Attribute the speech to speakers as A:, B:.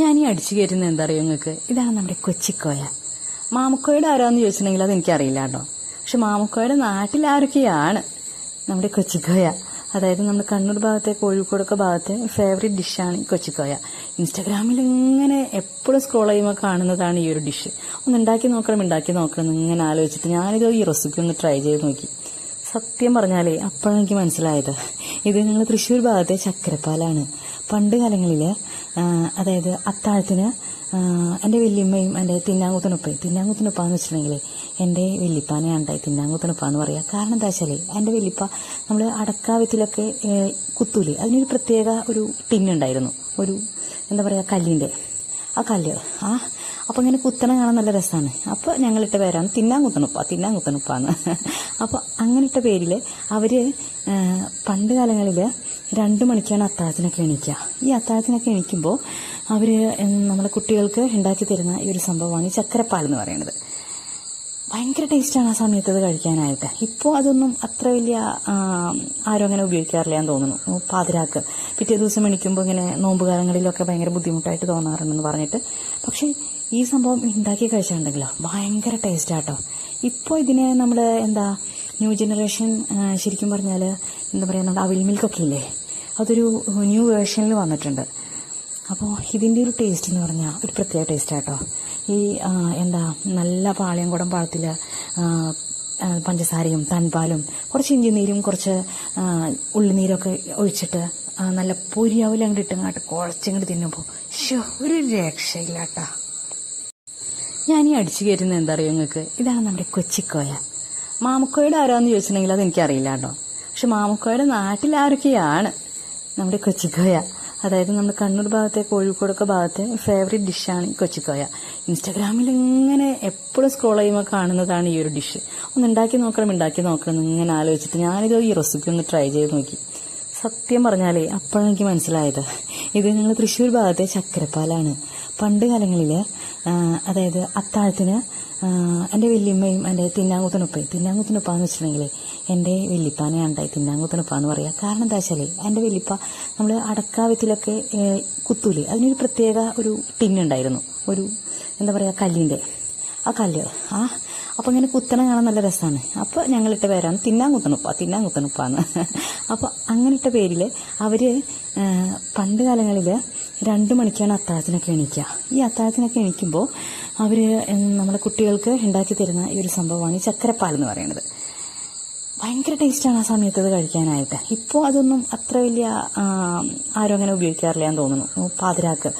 A: ഞാൻ ഈ അടിച്ചു കയറ്റുന്നത് എന്താ അറിയോ നിങ്ങൾക്ക് ഇതാണ് നമ്മുടെ കൊച്ചിക്കോയ. മാമുക്കോയുടെ ആരാന്ന് ചോദിച്ചിട്ടുണ്ടെങ്കിൽ അത് എനിക്കറിയില്ല കേട്ടോ. പക്ഷെ മാമുക്കോയുടെ നാട്ടിൽ ആരൊക്കെയാണ് നമ്മുടെ കൊച്ചിക്കോയ? അതായത് നമ്മുടെ കണ്ണൂർ ഭാഗത്തെ കോഴിക്കോടൊക്കെ ഭാഗത്തെ ഫേവറേറ്റ് ഡിഷാണ് ഈ കൊച്ചിക്കോയ. ഇൻസ്റ്റാഗ്രാമിൽ ഇങ്ങനെ എപ്പോഴും സ്ക്രോൾ ചെയ്യുമ്പോൾ കാണുന്നതാണ് ഈ ഒരു ഡിഷ് ഒന്ന് ഉണ്ടാക്കി നോക്കണം ഉണ്ടാക്കി നോക്കണം എന്ന് ഇങ്ങനെ ആലോചിച്ചിട്ട് ഞാനിത് ഈ റെസിപ്പി ഒന്ന് ട്രൈ ചെയ്ത് നോക്കി. സത്യം പറഞ്ഞാലേ അപ്പോഴാണ് എനിക്ക് മനസ്സിലായത്. ഇത് ഞങ്ങൾ തൃശ്ശൂർ ഭാഗത്തെ ചക്കരപ്പാലാണ് പണ്ട് കാലങ്ങളിൽ അതായത് അത്താഴത്തിന് എന്റെ വല്യമ്മയും എന്റെ തിന്നാങ്കുത്തനുപ്പയും തിന്നാങ്കുത്തനുപ്പാന്ന് വെച്ചിട്ടുണ്ടെങ്കിൽ എന്റെ വല്യപ്പാനെയാണ് ഉണ്ടായി തിന്നാങ്കുത്തനുപ്പ എന്ന് പറയുക കാരണം എന്താ വെച്ചാൽ എന്റെ വല്യപ്പ നമ്മൾ അടക്കാവത്തിലൊക്കെ കുത്തൂലേ. അതിനൊരു പ്രത്യേക ഒരു ടിന്നുണ്ടായിരുന്നു. ഒരു എന്താ പറയുക കല്ലിന്റെ ആ കല്ല് ആ അപ്പോൾ ഇങ്ങനെ കുത്തണം കാണാൻ നല്ല രസമാണ് അപ്പോൾ ഞങ്ങളിട്ട പേരാണ് തിന്നാൻ കുത്തണുപ്പ തിന്നാൻ കുത്തണുപ്പാന്ന് അപ്പോൾ അങ്ങനെയിട്ട പേരിൽ അവർ പണ്ട് കാലങ്ങളിൽ രണ്ട് മണിക്കാണ് അത്താഴത്തിനൊക്കെ എണീക്കുക ഈ അത്താഴത്തിനൊക്കെ എണീക്കുമ്പോൾ അവർ നമ്മളെ കുട്ടികൾക്ക് ഉണ്ടാക്കി തരുന്ന ഈ ഒരു സംഭവമാണ് ഈ ചക്കരപ്പാൽ എന്ന് പറയുന്നത്. ഭയങ്കര ടേസ്റ്റാണ് ആ സമയത്ത് അത് കഴിക്കാനായിട്ട്. ഇപ്പോൾ അതൊന്നും അത്ര വലിയ ആരും അങ്ങനെ ഉപയോഗിക്കാറില്ല എന്ന് തോന്നുന്നു. പാതിരാക്ക്. പിറ്റേ ദിവസം എണിക്കുമ്പോൾ ഇങ്ങനെ നോമ്പുകാലങ്ങളിലൊക്കെ ഭയങ്കര ബുദ്ധിമുട്ടായിട്ട് തോന്നാറുണ്ടെന്ന് പറഞ്ഞിട്ട്. പക്ഷേ ഈ സംഭവം ഉണ്ടാക്കി കഴിച്ചിട്ടുണ്ടെങ്കിലോ ഭയങ്കര ടേസ്റ്റാട്ടോ ഇപ്പോൾ ഇതിനെ നമ്മൾ എന്താ ന്യൂ ജനറേഷൻ ശരിക്കും പറഞ്ഞാൽ എന്താ പറയുക നമ്മുടെ അവിൽ മിൽക്കൊക്കെ ഇല്ലേ? അതൊരു ന്യൂ വേർഷനിൽ വന്നിട്ടുണ്ട്. അപ്പോൾ ഇതിന്റെ ഒരു ടേസ്റ്റ് എന്ന് പറഞ്ഞാൽ ഒരു പ്രത്യേക ടേസ്റ്റാട്ടോ ഈ എന്താ നല്ല പാളയംകുടം പാളത്തിൽ പഞ്ചസാരയും തൻപാലും കുറച്ച് ഇഞ്ചി നീരും കുറച്ച് ഉള്ളിനീരൊക്കെ ഒഴിച്ചിട്ട് നല്ല പൊരിയാവിലങ്ങോട്ട് ഇട്ടങ്ങാട്ട് കുഴച്ചങ്ങട്ട് തിന്നുമ്പോൾ ഷോ ഒരു രക്ഷയില്ല കേട്ടോ ഞാൻ ഈ അടിച്ചു കയറ്റുന്നത് എന്താ അറിയോ നിങ്ങൾക്ക് ഇതാണ് നമ്മുടെ കൊച്ചിക്കോയ. മാമുക്കോയുടെ ആരാന്ന് ചോദിച്ചിട്ടുണ്ടെങ്കിൽ അത് എനിക്കറിയില്ല കേട്ടോ. പക്ഷെ മാമുക്കോയുടെ നാട്ടിൽ ആരൊക്കെയാണ് നമ്മുടെ കൊച്ചിക്കോയ? അതായത് നമ്മുടെ കണ്ണൂർ ഭാഗത്തെ കോഴിക്കോടൊക്കെ ഭാഗത്തെ ഫേവറേറ്റ് ഡിഷാണ് ഈ കൊച്ചിക്കോയ. ഇൻസ്റ്റാഗ്രാമിൽ ഇങ്ങനെ എപ്പോഴും സ്ക്രോൾ ചെയ്യുമ്പോൾ കാണുന്നതാണ് ഈ ഒരു ഡിഷ് ഒന്ന് ഉണ്ടാക്കി നോക്കണം ഉണ്ടാക്കി നോക്കണം എന്ന് ഇങ്ങനെ ആലോചിച്ചിട്ട് ഞാനിത് ഈ റെസിപ്പി ഒന്ന് ട്രൈ ചെയ്ത് നോക്കി. സത്യം പറഞ്ഞാലേ അപ്പോഴാണ് എനിക്ക് മനസ്സിലായത്. ഇത് ഞങ്ങൾ തൃശ്ശൂർ ഭാഗത്തെ ചക്കരപ്പാലാണ് പണ്ട് കാലങ്ങളിൽ അതായത് അത്താഴത്തിന് എന്റെ വല്യമ്മയും എന്റെ തിന്നാങ്കുത്തനുപ്പയും തിന്നാങ്കുത്തനുപ്പാന്ന് വെച്ചിട്ടുണ്ടെങ്കിൽ എന്റെ വല്യപ്പാനെയാണ് ഉണ്ടായി തിന്നാങ്കുത്തനുപ്പ എന്ന് പറയുക കാരണം എന്താ വെച്ചാൽ എന്റെ വല്യപ്പ നമ്മൾ അടക്കാവത്തിലൊക്കെ കുത്തൂലേ. അതിനൊരു പ്രത്യേക ഒരു ടിന്നുണ്ടായിരുന്നു. ഒരു എന്താ പറയുക കല്ലിന്റെ ആ കല്ല് ആ അപ്പോൾ ഇങ്ങനെ കുത്തണം കാണാൻ നല്ല രസമാണ് അപ്പോൾ ഞങ്ങളിട്ട പേരാണ് തിന്നാൻ കുത്തണുപ്പ തിന്നാൻ കുത്തണുപ്പാന്ന് അപ്പോൾ അങ്ങനെയിട്ട പേരിൽ അവർ പണ്ട് കാലങ്ങളിൽ രണ്ട് മണിക്കാണ് അത്താഴത്തിനൊക്കെ എണീക്കുക ഈ അത്താഴത്തിനൊക്കെ എണീക്കുമ്പോൾ അവർ നമ്മുടെ കുട്ടികൾക്ക് ഉണ്ടാക്കി തരുന്ന ഈ ഒരു സംഭവമാണ് ഈ ചക്കരപ്പാൽ എന്ന് പറയുന്നത് ഭയങ്കര ടേസ്റ്റാണ് ആ സമയത്ത് അത് കഴിക്കാനായിട്ട്. ഇപ്പോൾ അതൊന്നും അത്ര വലിയ ആരും അങ്ങനെ ഉപയോഗിക്കാറില്ല എന്ന് തോന്നുന്നു. പാതിരാക്ക്.